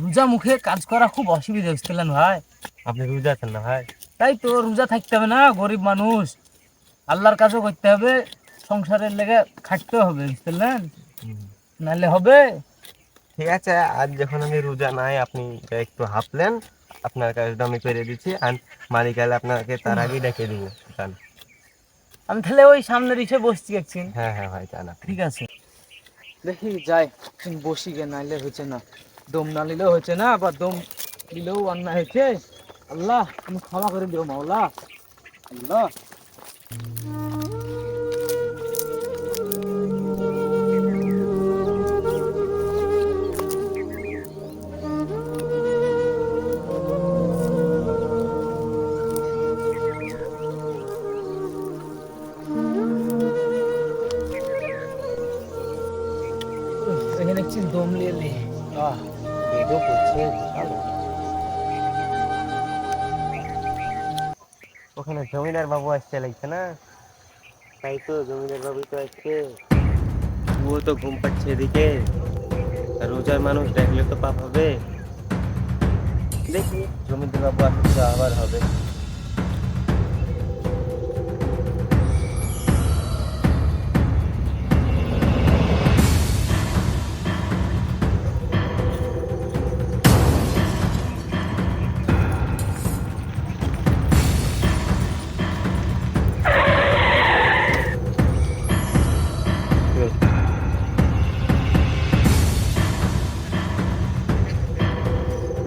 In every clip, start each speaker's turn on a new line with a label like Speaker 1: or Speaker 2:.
Speaker 1: রোজা মুখে কাজ করা খুব অসুবিধা বুঝতেলেন ভাই
Speaker 2: আপনি রোজা আছেন না ভাই
Speaker 1: তাই তো রোজা থাকতে হবে না গরিব মানুষ আল্লাহর কাজও করতে হবে সংসারের লেগে খাটতে হবে বুঝতেলেন নাহলে হবে।
Speaker 2: ঠিক আছে আজ যখন আমি রোজা নাই আপনি একটু হাঁপলেন আপনার কাজটা আমি করে দিচ্ছি আর মালিক আলে আপনাকে তার আগেই ডেকে দিব জান।
Speaker 1: আমি তাহলে ওই সামনের ইসে বসছি একদিন।
Speaker 2: হ্যাঁ হ্যাঁ ভাই জান
Speaker 1: ঠিক আছে। দেখি যাই বসি গে নাইলে হয়েছে না। দম না নিলেও হয়েছে না বা দম নিলেও অন্যায় হয়েছে। আল্লাহ, তুমি ক্ষমা করে দিও মাওলা। আল্লাহ।
Speaker 2: ওখানে জমিদার বাবু আসছে লাগছে না? তাই তো জমিদার বাবু তো আসছে। ও তো ঘুম পাচ্ছে এদিকে। আর রোজার মানুষ দেখলে তো পাপ হবে। দেখি জমিদার বাবু আসছে আবার হবে।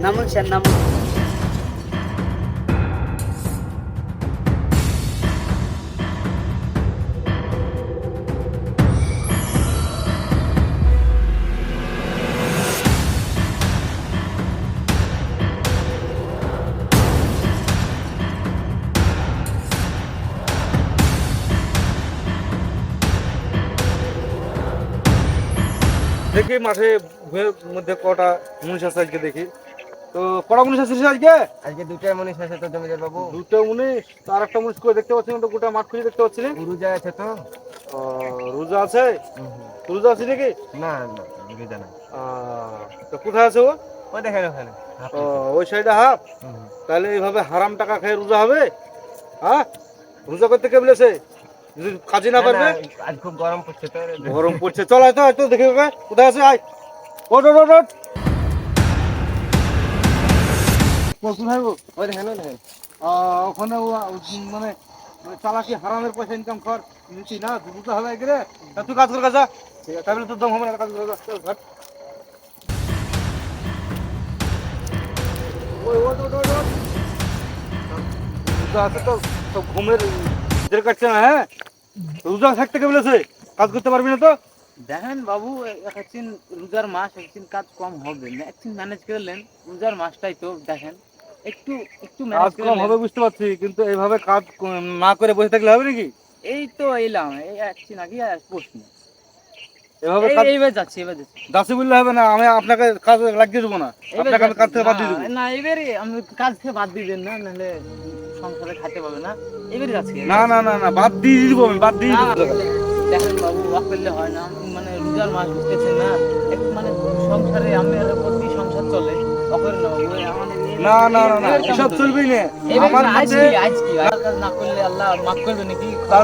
Speaker 3: নামুন স্যার নামুন
Speaker 4: দেখি মাঠে ভুঁয়ের মধ্যে কটা মুনিশ আছে আজকে দেখি তো কটা মুনিশ আছে আজকে?
Speaker 2: আজকে দুটাই মনীষ আছে তো জমিদার বাবু।
Speaker 4: দুটো মুনিশ তার একটা মুনিশ করে দেখতে পাচ্ছি তো গোটা মাঠ খুঁজে দেখতে পাচ্ছি
Speaker 2: রোজা আছে তো।
Speaker 4: রোজা আছে? রোজা আছে নাকি?
Speaker 2: না না রোজা না
Speaker 4: তো কোথায় আছে ও?
Speaker 2: ও দেখেন ওখানে
Speaker 4: ও, ওই সাইডে হাফ? তাহলে এইভাবে হারাম টাকা খেয়ে রোজা হবে? হ্যাঁ রোজা করতে কে বলেছে? যদি কাজে না পারবে?
Speaker 2: আজ খুব গরম পড়ছে তো।
Speaker 4: গরম পড়ছে। চল আয় তো আয় তো দেখে কোথায় আছে? আয়। ওট ওট ওট ওট কোথায়
Speaker 2: ওই দেখেন ওই দেখেন।
Speaker 4: ওখানে মানে মানে চালাকি হারামের পয়সা ইনকাম কর। নিচ্ছি না? দুটো হবে এগরে তুই কাজ কর কাজা তাহলে তোর দম হবে না কাজ কর যা, ওই, ওট, ওট, আছে তো ঘুমের জের কাটছে হ্যাঁ? রোজা থাকতে কে বলেছে? কাজ করতে পারবি না তো?
Speaker 1: দেখেন বাবু একদিন রোজার মাস একদিন কাজ কম হবে। একদিন ম্যানেজ করলেন রোজার মাসটাই তো দেখেন। একটু একটু
Speaker 4: কাজ কম হবে বুঝতে পারছি কিন্তু এইভাবে কাজ না করে বসে থাকলে হবে নাকি?
Speaker 1: এই তো এলাম এই একদিন আগে আর বসছি
Speaker 4: এভাবে
Speaker 1: এইবার যাচ্ছি এবার যাচ্ছি।
Speaker 4: দাসি বললে হবে না আমি আপনাকে কাজ লাগিয়ে দেবো না। আপনাকে আমি কাজ থেকে বাদ দিয়ে। দেবো।
Speaker 1: না, এবারে আমি কাজ থেকে বাদ দিবেন না নাহলে সংসারে খাইতে পাবে না। এবারে যাচ্ছি।
Speaker 4: না না না না বাদ দিয়ে দিব আমি বাদ দিয়ে
Speaker 1: না, দেখেন বাবু ওয়াক করলে হয় না। মানে রোজার মাস বুঝতেছেন না? মানে সংসারে আমি প্রতি সংসার চলে। না
Speaker 4: না না এসব চলবেই না। আমার কাছে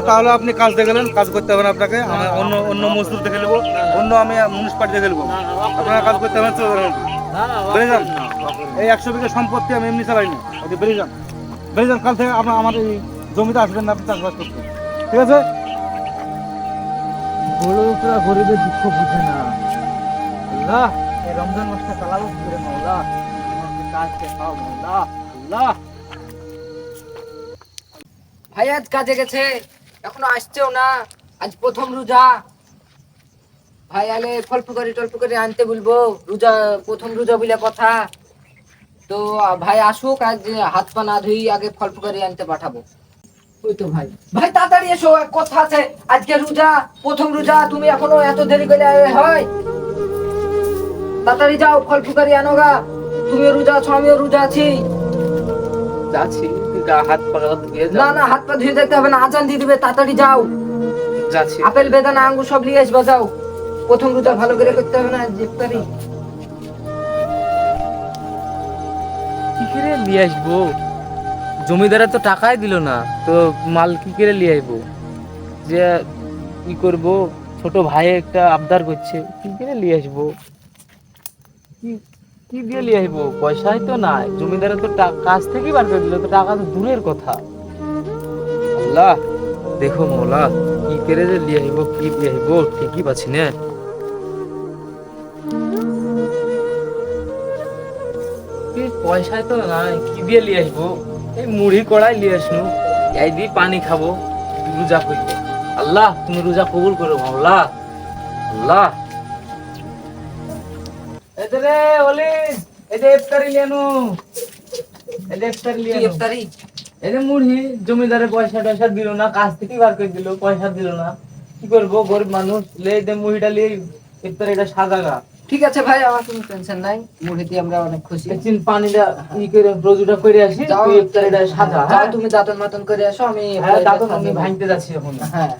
Speaker 4: তাহলে আপনি কাজ দেখে নেন কাজ করতে হবে না আপনাকে। আমি অন্য অন্য মজদুর দেখে নেব অন্য আমি মিউনিসিপালিটি দেখে নেব। আপনারা কাজ করতে হবে না চলে বেরিয়ে যান। এই একশো বিঘা সম্পত্তি আমি এমনি চালাই না। ওকে বেরিয়ে যান। বেরিয়ে যান কাল থেকে আপনার আমার এই জমিতে আসবেন না আপনি চাষবাস করতে। ঠিক আছে?
Speaker 1: বড় লোকরা গরিবের দুঃখ বুঝে না। আল্লাহ! রমজান মাসটা চালাবো করে মাওলা আমাকে কাজ শেখাও মাওলা আল্লাহ!
Speaker 3: কাজে গেছে। এখনও আসছেও না। আজ প্রথম রোজা। ভাই, আলে করে টল্প করে আনতে বলব। রোজা, প্রথম রোজা বলে কথা। তো ভাই আসুক, আজ হাত পা না ধুই আগে ফল্প করে আনতে পাঠাবো। ওই তো ভাই। ভাই, তাড়াতাড়ি এসো, এক কথা আছে। আজকে রোজা, প্রথম রোজা, তুমি এখনও এত দেরি করে হয়? তাড়াতাড়ি যাও ফল ফুকারি আনো গা। তুমিও রোজা আছো আমিও রোজা আছি।
Speaker 1: যাচ্ছি গা হাত পা ধুয়ে
Speaker 3: না না হাত পা ধুয়ে দেখতে হবে না আজান দিয়ে দিবে তাড়াতাড়ি যাও।
Speaker 1: যাচ্ছি।
Speaker 3: আপেল বেদানা আঙ্গুর সব নিয়ে আসবা যাও প্রথম রোজা ভালো করে করতে হবে না ইফতারি।
Speaker 1: কি করে নিয়ে আসব? জমিদারে তো টাকাই দিল না তো মাল কি করে নিয়ে আসব? যে কি করব? ছোট ভাই একটা আবদার করছে কি করে নিয়ে আসব? কি কি দিয়ে আসব পয়সাই তো নাই। জমিদারে তো থেকেই বার করে দিল, তো টাকা তো দূরের কথা। আল্লাহ, দেখো মোলা, কি করে যে আসব কি ঠিকই পাচ্ছি না। পয়সায় তো নাই, কি দিয়ে নিয়ে আসব এই মুড়ি কড়াই নিয়ে আসনু, এই দিয়ে পানি খাব, রোজা করতে আল্লাহ, তুমি রোজা কবুল করো মাওলা আল্লাহ এদরে ওলি এদে ইফতারি লিয়ানু এদে ইফতারি
Speaker 3: কি ইফতারি?
Speaker 1: এদে মুড়ি জমিদারে পয়সা টয়সা দিল না কাজ থেকে বার করে দিল পয়সা দিল না। কি করব গরিব মানুষ লে দে মুড়িটা লিয়ে ইফতারিটা সাজাগা
Speaker 3: ঠিক আছে ভাই আমার কোনো টেনশন নাই। মুড়ি দিয়ে আমরা অনেক খুশি।
Speaker 1: একদিন পানিটা ই করে রোজুটা করে আসি তুই ইফতারিটা সাজা হ্যাঁ?
Speaker 3: তুমি দাঁতন মাতন করে আসো আমি
Speaker 1: হ্যাঁ দাদু আমি ভাঙতে যাচ্ছি এখন।
Speaker 3: হ্যাঁ।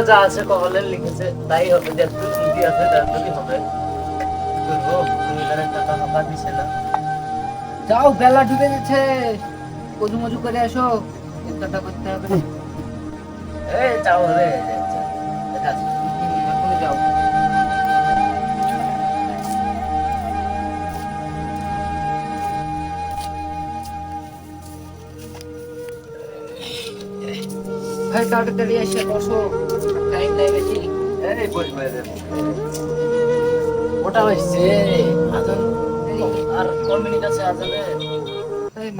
Speaker 1: আল্লাহ যা আছে কপালে লিখেছে তাই হবে যে যতটুকু শুনতে আছে ততটুকুই হবে। করব তুমি তার টাকা ফাঁকা দিছে না।
Speaker 3: যাও বেলা ঢুকে যাচ্ছে কজু মজু করে আসো ইফতারটা করতে হবে
Speaker 1: এই যাও রে।
Speaker 3: এখনই যাও ভাই তাড়াতাড়ি এসে বসো।
Speaker 1: ওটা হয়েছে আজান আর ক মিনিট আছে আজানে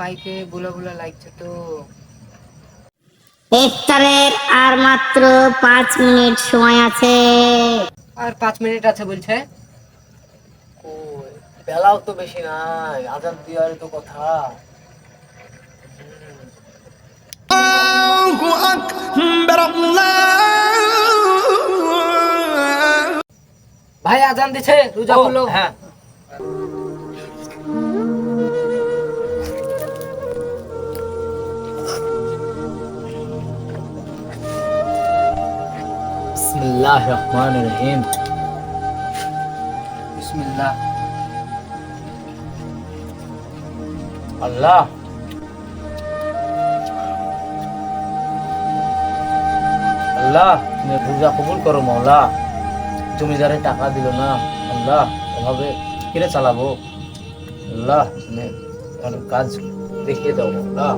Speaker 3: মাইকে বুলা বুলা লাগছে তো
Speaker 5: ইফতারের আর মাত্র পাঁচ মিনিট সময় আছে।
Speaker 3: আর পাঁচ মিনিট আছে বলছে।
Speaker 1: কই, বেলাও তো বেশি নাই আজান দেওয়ার তো কথা।
Speaker 3: ভাই আজান দিছে রোজা খুলো
Speaker 1: হ্যাঁ। বিসমিল্লাহ রহমান রহিম।
Speaker 3: বিসমিল্লাহ।
Speaker 1: আল্লাহ। আল্লাহ তুমি রোজা কবুল করো মাওলা জমিদারে টাকা দিল না আল্লাহ এভাবে কিরে চালাবো? আল্লাহ তুমি আমার কাজ দেখিয়ে দাও মাওলা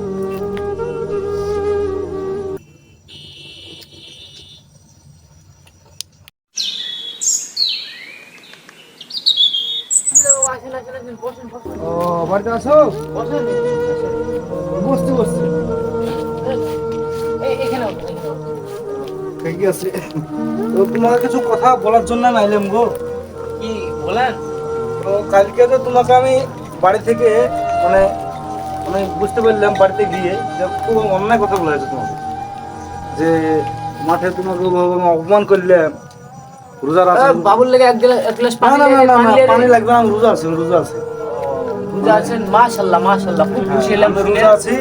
Speaker 4: ও বাড়িতে আছো? বসছি বসছি।
Speaker 1: এখানে
Speaker 4: ঠিকই আছে তো তোমাকে কিছু কথা বলার জন্য আমি আইলাম গো।
Speaker 1: কি বলেন
Speaker 4: তো কালকে তো তোমাকে আমি বাড়ি থেকে মানে আমি বুঝতে পারলাম বাড়িতে গিয়ে যে খুব অন্যায় কথা বলা হয়েছে তোমাকে। যে মাঠে তোমাকে আমি অপমান করলাম। রোজা আছে
Speaker 1: বাবুর লেগে এক গ্লাস এক গ্লাস
Speaker 4: না
Speaker 1: পানি
Speaker 4: না না না
Speaker 1: পানি
Speaker 4: লাগবে না আমি রোজা আছি আমি রোজা আছে।
Speaker 1: রোজা আছেন মাশাল্লাহ মাশাল্লাহ খুব খুশি হলাম
Speaker 4: রোজা আছি।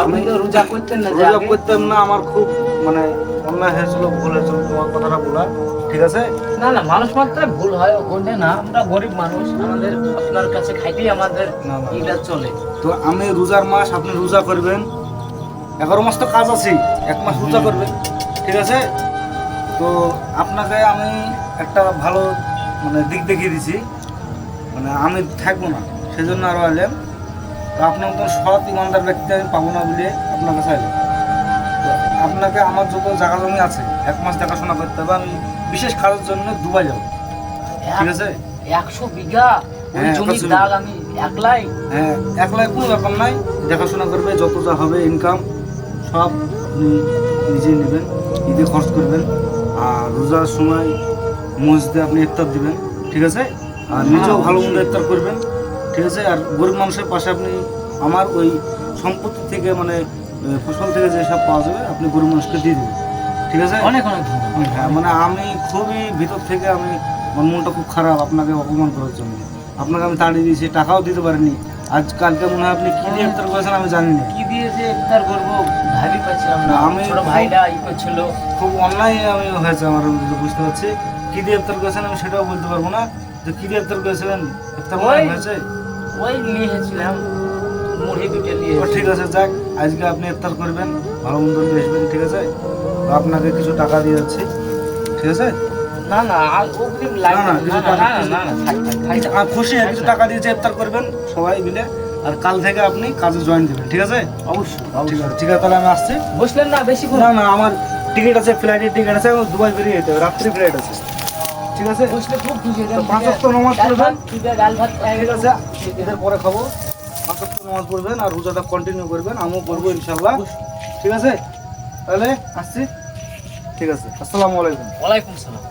Speaker 1: আপনি তো রোজা করতেন না
Speaker 4: রোজা? করতাম না আমার খুব মানে অন্যায় হয়েছিল ভুল হয়েছিল তোমার কথাটা বলা ঠিক আছে?
Speaker 1: না না মানুষ মাত্র ভুল হয় ওখানে না আমরা গরিব মানুষ আমাদের আপনার কাছে খাইতেই আমাদের। এটা চলে।
Speaker 4: তো আমি রোজার মাস আপনি রোজা করবেন। এগারো মাস তো কাজ আছে এক মাস রোজা করবেন ঠিক আছে? তো আপনাকে আমি একটা ভালো মানে দিক দেখিয়ে দিছি। মানে আমি থাকব না সেই জন্য আরও এলাম তো আপনার মতন সৎ ইমানদার ব্যক্তি আমি পাবো না বলে আপনার কাছে এলাম তো আপনাকে আমার যত জায়গা জমি আছে এক মাস দেখাশোনা করতে হবে আমি বিশেষ কাজের জন্য দুবাই যাব। ঠিক আছে?
Speaker 1: একশো বিঘা ওই
Speaker 4: হ্যাঁ,
Speaker 1: জমির দাগ আমি একলাই?
Speaker 4: হ্যাঁ একলাই কোনো ব্যাপার নাই দেখাশোনা করবে যত যা হবে ইনকাম সব নিজে নেবেন ঈদে খরচ করবেন আর রোজার সময় মসজিদে আপনি ইফতার দিবেন ঠিক আছে? আর নিজেও ভালো মন্দ ইফতার করবেন ঠিক আছে? আর গরিব মানুষের পাশে আপনি আমার ওই সম্পত্তি থেকে মানে ফসল থেকে যেসব পাওয়া যাবে আপনি গরু মানুষকে দিয়ে দেবেন। ঠিক আছে?
Speaker 1: অনেক অনেক
Speaker 4: হ্যাঁ মানে আমি খুবই ভিতর থেকে আমি আমার মনটা খুব খারাপ আপনাকে অপমান করার জন্য। আপনাকে আমি তাড়িয়ে দিয়েছি টাকাও দিতে পারিনি। আজ কালকে মনে হয় আপনি কি দিয়ে ইফতার করেছেন আমি জানি না।
Speaker 1: কি দিয়ে যে ইফতার করব ভাবি পাচ্ছিলাম না
Speaker 4: আমি
Speaker 1: ছোট ভাইটা ই করছিল।
Speaker 4: খুব অন্যায় আমি হয়েছে আমার বুঝতে পারছি। কি দিয়ে ইফতার করেছেন আমি সেটাও বলতে পারব না। যে কি দিয়ে ইফতার করেছিলেন? ইফতার
Speaker 1: ওই-
Speaker 4: হয়েছে?
Speaker 1: ওই নিয়েছিলাম মুড়ি দুটো নিয়ে
Speaker 4: ঠিক আছে যাক। আজকে আপনি ইফতার করবেন ভালো মন্দ নিয়ে আসবেন ঠিক আছে? আপনাকে কিছু টাকা দিয়ে যাচ্ছি ঠিক আছে?
Speaker 1: না না অগ্রিম লাগবে
Speaker 4: না, কিছু টাকা-
Speaker 1: না না
Speaker 4: খুশি কিছু টাকা দিয়েছে ইফতার করবেন সবাই মিলে আর কাল থেকে আপনি কাজে জয়েন দেবেন ঠিক আছে?
Speaker 1: অবশ্যই
Speaker 4: ঠিক আছে ঠিক আছে তাহলে আমি আসছি।
Speaker 1: বসলেন না বেশি
Speaker 4: না না আমার টিকিট আছে ফ্লাইটের টিকিট আছে দুবাই বেরিয়ে যেতে হবে রাত্রি ফ্লাইট আছে। ঠিক আছে?
Speaker 1: বসলে খুব খুশি
Speaker 4: পাঁচ নামাজ পড়বেন
Speaker 1: ডাল
Speaker 4: ঠিক আছে এদের পরে খাব। পাঁচ ওয়াক্ত নামাজ পড়বেন আর রোজাটা কন্টিনিউ করবেন, আমিও করব ইনশাল্লাহ ঠিক আছে? তাহলে আসছি। ঠিক আছে, আসসালামু আলাইকুম।
Speaker 1: ওয়ালাইকুম সালাম